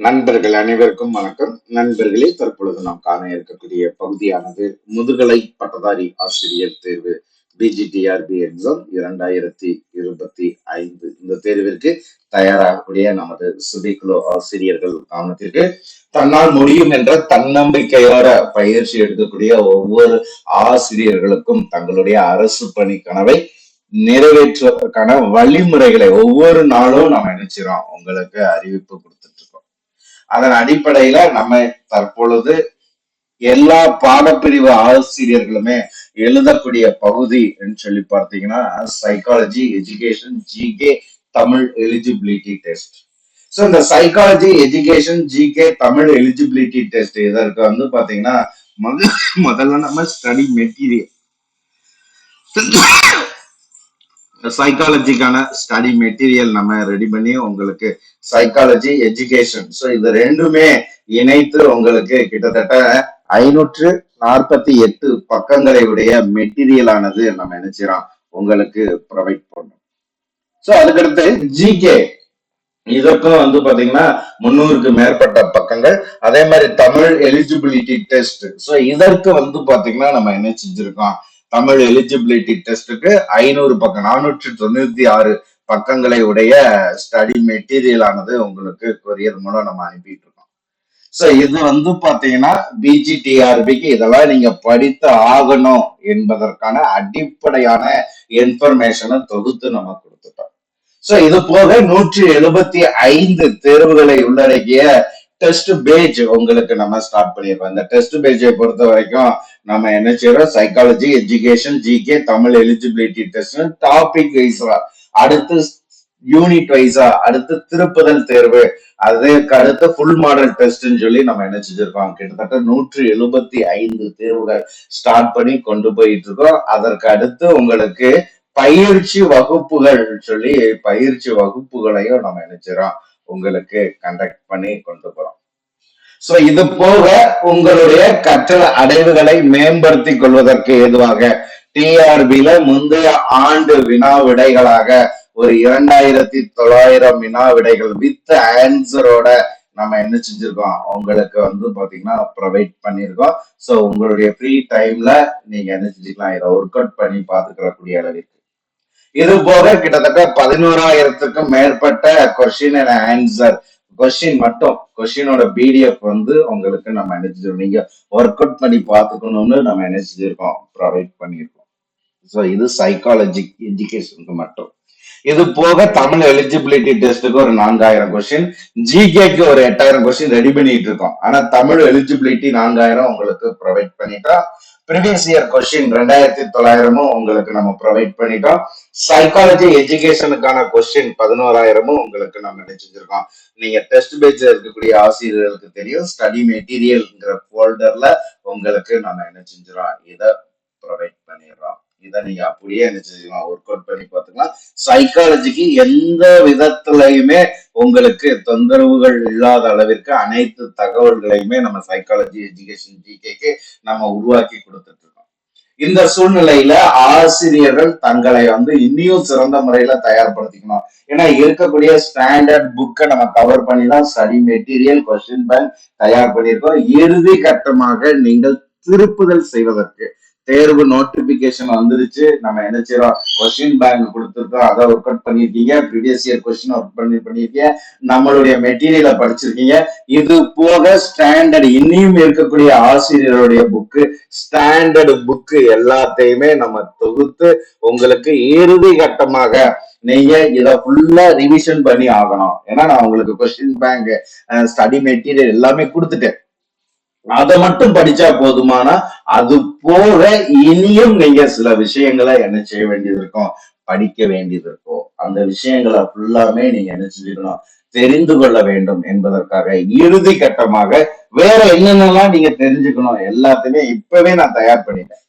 நண்பர்கள் அனைவருக்கும் வணக்கம். நண்பர்களே தற்பொழுது நாம் காண இருக்கக்கூடிய பகுதியானது முதுகலை பட்டதாரி ஆசிரியர் தேர்வு பிஜிடிஆர்பி எக்ஸாம் இரண்டாயிரத்தி இருபத்தி ஐந்து இந்த தேர்விற்கு தயாராகக்கூடிய நமது சுபிக்குழு ஆசிரியர்கள் கவனத்திற்கு தன்னால் முடியும் என்ற தன்னம்பிக்கையோட பயிற்சி எடுக்கக்கூடிய ஒவ்வொரு ஆசிரியர்களுக்கும் தங்களுடைய அரசு பணி கனவை நிறைவேற்றுவதற்கான வழிமுறைகளை ஒவ்வொரு நாளும் நம்ம நினைச்சிடறோம் உங்களுக்கு அறிவிப்பு கொடுத்து அதன் அடிப்படையில நம்ம தற்பொழுது எல்லா பாடப்பிரிவு ஆசிரியர்களுமே எழுதக்கூடிய பகுதி சொல்லி பார்த்தீங்கன்னா psychology education GK Tamil eligibility test so இந்த psychology education GK Tamil eligibility test இதற்கு வந்து பாத்தீங்கன்னா முதல்ல முதல்ல நம்ம ஸ்டடி மெட்டீரியல் சைக்காலஜிக்கான ஸ்டடி மெட்டீரியல் நம்ம ரெடி பண்ணி உங்களுக்கு சைக்காலஜி எஜுகேஷன் ஸோ இது ரெண்டுமே இணைத்து உங்களுக்கு கிட்டத்தட்ட ஐநூற்று நாற்பத்தி எட்டு பக்கங்களை உடைய மெட்டீரியல் ஆனது நம்ம நினைச்சிரோம் உங்களுக்கு ப்ரொவைட் பண்ணும். ஸோ அதுக்கடுத்து ஜிகே இதற்கும் வந்து பாத்தீங்கன்னா முன்னூறுக்கு மேற்பட்ட பக்கங்கள். அதே மாதிரி தமிழ் எலிஜிபிலிட்டி டெஸ்ட் ஸோ இதற்கு வந்து பாத்தீங்கன்னா நம்ம என்ன செஞ்சிருக்கோம்? தமிழ் எலிஜிபிலிட்டி டெஸ்ட்டுக்கு ஐநூறு பக்கம் நானூற்றி தொண்ணூத்தி ஆறு பக்கங்களை உடைய ஸ்டடி மெட்டீரியல் ஆனது உங்களுக்கு கொரியர் மூலம் நம்ம அனுப்பிட்டு இருக்கோம். ஸோ இது வந்து பாத்தீங்கன்னா பிஜிடிஆர்பிக்கு இதெல்லாம் நீங்க படித்து ஆகணும் என்பதற்கான அடிப்படையான இன்ஃபர்மேஷனை தொகுத்து நம்ம கொடுத்துட்டோம். ஸோ இது போக நூற்றி எழுபத்தி ஐந்து தேர்வுகளை உள்ளடக்கிய டெஸ்ட் பேஜ் உங்களுக்கு நம்ம ஸ்டார்ட் பண்ணியிருக்கோம். இந்த டெஸ்ட் பேஜை பொறுத்த வரைக்கும் நம்ம என்ன செய்யறோம்? Psychology education GK Tamil eligibility test topic வைஸா. அடுத்து யூனிட் வைஸா. அடுத்து திருப்புதல் தேர்வு. அதுக்கு அடுத்து ஃபுல் மாடல் டெஸ்ட்னு சொல்லி நம்ம என்ன செஞ்சிருக்கோம்? கிட்டத்தட்ட நூற்றி எழுபத்தி ஐந்து தேர்வுகள் ஸ்டார்ட் பண்ணி கொண்டு போயிட்டு இருக்கோம் அதற்கு அடுத்து உங்களுக்கு பயிற்சி வகுப்புகள் சொல்லி பயிற்சி வகுப்புகளையும் நம்ம நினைச்சிடறோம் உங்களுக்கு கண்டக்ட் பண்ணி கொண்டு போறோம். சோ இது போக உங்களுடைய கற்றல் அடைவுகளை மேம்படுத்திக் கொள்வதற்கு ஏதுவாக டிஆர்பியில முந்தைய ஆண்டு வினா விடைகளாக ஒரு இரண்டாயிரத்தி தொள்ளாயிரம் வினா விடைகள் வித் ஆன்சரோட நம்ம என்ன செஞ்சிருக்கோம்? உங்களுக்கு வந்து பாத்தீங்கன்னா ப்ரொவைட் பண்ணிருக்கோம். சோ உங்களுடைய ஃப்ரீ டைம்ல நீங்க என்ன செஞ்சுக்கலாம்? இதை ஒர்க் அவுட் பண்ணி பாத்துக்கிறக்கூடிய அளவிற்கு. இது போக கிட்டத்தட்ட பதினோராயிரத்துக்கும் மேற்பட்ட கொஸ்டின் அண்ட் ஆன்சர் கொஸ்டின் மட்டும். கொஸ்டினோட பிடிஎஃப் வந்து உங்களுக்கு நம்ம என்ன நீங்க ஒர்க் அவுட் பண்ணி பார்த்துக்கணும்னு நம்ம நினைச்சிருக்கோம் ப்ரொவைட் பண்ணியிருக்கோம் ஸோ இது சைக்காலஜி எஜுகேஷனுக்கு மட்டும். இது போக தமிழ் எலிஜிபிலிட்டி டெஸ்ட்டுக்கு ஒரு நான்காயிரம் கொஸ்டின் ஜிகேக்கு ஒரு எட்டாயிரம் கொஸ்டின் ரெடி பண்ணிட்டு இருக்கோம். ஆனா தமிழ் எலிஜிபிலிட்டி நான்காயிரம் உங்களுக்கு ப்ரொவைட் பண்ணிட்டா ப்ரீவியஸ் இயர் கொஸ்டின் ரெண்டாயிரத்தி தொள்ளாயிரமும் உங்களுக்கு நம்ம ப்ரொவைட் பண்ணிட்டோம். சைக்காலஜி எஜுகேஷனுக்கான கொஸ்டின் பதினோராயிரமும் உங்களுக்கு நம்ம நினைச்சிருக்கோம். நீங்க டெஸ்ட் பேஜ்ல இருக்கக்கூடிய ஆசிரியர்களுக்கு தெரியும். ஸ்டடி மெட்டீரியல்ங்கிற ஃபோல்டர்ல உங்களுக்கு நம்ம என்ன செஞ்சிடோம் இதை ப்ரொவைட் பண்ணிடுறோம். இதை நீங்க அப்படியே என்ன செஞ்சுக்கலாம்? ஒர்க் அவுட் பண்ணி பார்த்துக்கலாம். சைக்காலஜிக்கு எந்த விதத்துலயுமே உங்களுக்கு தொந்தரவுகள் இல்லாத அளவிற்கு அனைத்து தகவல்களையுமே நம்ம சைக்காலஜி எஜுகேஷன் ஜிகேக்கு நம்ம உருவாக்கி கொடுத்துட்டு இருக்கோம். இந்த சூழ்நிலையில ஆசிரியர்கள் தங்களை வந்து இன்னும் சிறந்த முறையில தயார்படுத்திக்கணும். ஏன்னா இருக்கக்கூடிய ஸ்டாண்டர்ட் புக்கை நம்ம கவர் பண்ணி தான் ஸ்டடி மெட்டீரியல் கொஸ்டின் பேங்க் தயார் பண்ணியிருக்கோம். இறுதி கட்டமாக நீங்கள் திருப்புதல் செய்வதற்கு தேர்வு நோட்டிபிகேஷன் வந்துருச்சு. நம்ம என்ன செய்யறோம் கொஸ்டின் பேங்க் கொடுத்துருக்கோம். அதை ஒர்க் அவுட் பண்ணிருக்கீங்க ப்ரீவியஸ் இயர் கொஸ்டின் ஒர்க் பண்ணி பண்ணிருக்கீங்க நம்மளுடைய மெட்டீரியலை படிச்சிருக்கீங்க. இது போக ஸ்டாண்டர்ட் இன்னியும் இருக்கக்கூடிய ஆசிரியருடைய புக்கு ஸ்டாண்டர்டு புக்கு எல்லாத்தையுமே நம்ம தொகுத்து உங்களுக்கு இறுதி கட்டமாக நீங்க இத ஃபுல்லா ரிவிஷன் பண்ணி ஆகணும். ஏன்னா நான் உங்களுக்கு கொஸ்டின் பேங்க் ஸ்டடி மெட்டீரியல் எல்லாமே கொடுத்துட்டேன். அதை மட்டும் படிச்சா போதுமானா அது போக இனியும் நீங்க சில விஷயங்களை என்ன செய்ய வேண்டியது இருக்கும் படிக்க வேண்டியது இருக்கும் அந்த விஷயங்களை ஃபுல்லாமே நீங்க என்ன செஞ்சுக்கணும் தெரிந்து கொள்ள வேண்டும் என்பதற்காக இறுதி கட்டமாக வேற என்னென்னலாம் நீங்க தெரிஞ்சுக்கணும் எல்லாத்தையுமே இப்பவே நான் தயார் பண்ணிட்டேன்.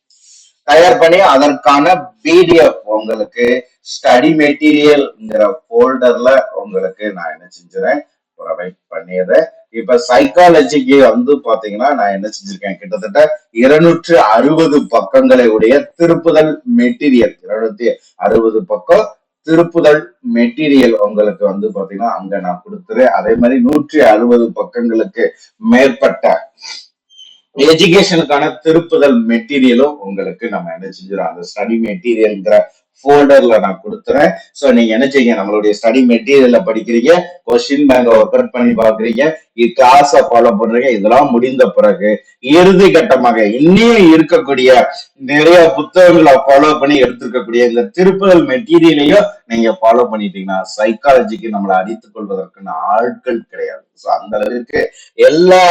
தயார் பண்ணி அதற்கான பிடிஎஃப் உங்களுக்கு ஸ்டடி மெட்டீரியல்ங்கிற ஃபோல்டர்ல உங்களுக்கு நான் என்ன செஞ்சுறேன் ப்ரொவைட் பண்ணியதை. இப்ப சைக்காலஜிக்கு வந்து பாத்தீங்கன்னா நான் என்ன செஞ்சிருக்கேன்? கிட்டத்தட்ட இருநூற்று அறுபது பக்கங்களை உடைய திருப்புதல் மெட்டீரியல் இருநூத்தி அறுபது பக்கம் திருப்புதல் மெட்டீரியல் உங்களுக்கு வந்து பாத்தீங்கன்னா அங்க நான் கொடுத்துறேன் அதே மாதிரி நூற்றி அறுபது பக்கங்களுக்கு மேற்பட்ட எஜுகேஷனுக்கான திருப்புதல் மெட்டீரியலும் உங்களுக்கு நம்ம என்ன செஞ்சிடும் அந்த ஸ்டடி மெட்டீரியல்ங்கிற ஃபோல்டர்ல நான் கொடுத்துறேன். ஸோ நீங்க என்ன செய்யுங்க நம்மளுடைய ஸ்டடி மெட்டீரியல்ல படிக்கிறீங்க கொஸ்டின் பேங்க் ஒர்க் அவுட் பண்ணி பாக்குறீங்க கிளாஸை ஃபாலோ பண்றீங்க இதெல்லாம் முடிந்த பிறகு இறுதி கட்டமாக இன்னும் இருக்கக்கூடிய நிறைய புத்தகங்களை ஃபாலோ பண்ணி எடுத்திருக்கக்கூடிய இந்த திருப்புதல் மெட்டீரியலையும் நீங்க ஃபாலோ பண்ணிட்டீங்கன்னா சைக்காலஜிக்கு நம்மளை அடித்துக் கொள்வதற்குன்னு ஆட்கள் கிடையாது. ஸோ அந்த அளவுக்கு எல்லா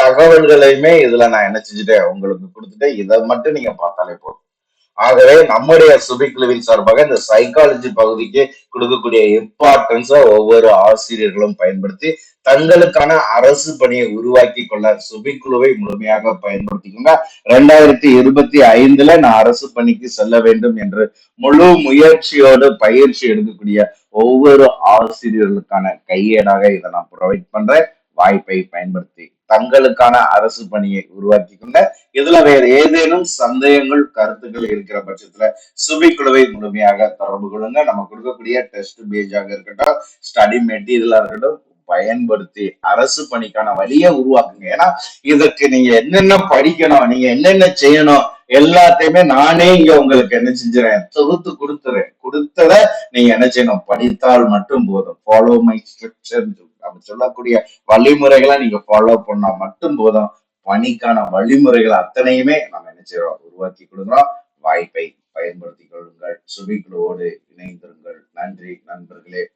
தகவல்களையுமே இதுல நான் என்ன செஞ்சுட்டேன் உங்களுக்கு கொடுத்துட்டேன். இதை மட்டும் நீங்க பார்த்தாலே போதும். ஆகவே நம்முடைய சுபிக்குழுவின் சார்பாக இந்த சைக்காலஜி பகுதிக்கு கொடுக்கக்கூடிய இம்பார்ட்டன்ஸை ஒவ்வொரு ஆசிரியர்களும் பயன்படுத்தி தங்களுக்கான அரசு பணியை உருவாக்கி கொள்ள சுபிக்குழுவை முழுமையாக பயன்படுத்திக்கோங்க. ரெண்டாயிரத்தி இருபத்தி ஐந்துல நான் அரசு பணிக்கு செல்ல வேண்டும் என்று முழு முயற்சியோடு பயிற்சி எடுக்கக்கூடிய ஒவ்வொரு ஆசிரியர்களுக்கான கையேடாக இதை நான் ப்ரொவைட் பண்றேன். வாய்ப்பை பயன்படுத்தி தங்களுக்கான அரசு பணியை உருவாக்கி கொண்ட இதுல வேற ஏதேனும் சந்தேகங்கள் கருத்துக்கள் இருக்கிற பட்சத்துல சுபிக்குழுவை முழுமையாக தொடர்பு கொள்ளுங்க. நம்ம கொடுக்கக்கூடிய டெஸ்ட் பேஜாக இருக்கட்டும் ஸ்டடி மெட்டீரியலா இருக்கட்டும் பயன்படுத்தி அரசு பணிக்கான வழியை உருவாக்குங்க. ஏன்னா இதற்கு நீங்க என்னென்ன படிக்கணும் நீங்க என்னென்ன செய்யணும் எல்லாத்தையுமே நானே இங்க உங்களுக்கு என்ன செஞ்சுறேன் தொகுத்து கொடுத்துறேன். கொடுத்தத நீங்க என்ன செய்யணும் படித்தால் மட்டும் போதும். ஃபாலோ மை ஸ்ட்ரக்சர் நம்ம சொல்லக்கூடிய வழிமுறைகளை நீங்க ஃபாலோ பண்ணா மட்டும் போதும். பணிக்கான வழிமுறைகள் அத்தனையுமே நம்ம என்ன செய்யறோம்? உருவாக்கி கொடுக்குறோம். வாய்ப்பை பயன்படுத்திக் கொள்ளுங்கள். சுபிக்குழுவோடு இணைந்திருங்கள். நன்றி நண்பர்களே.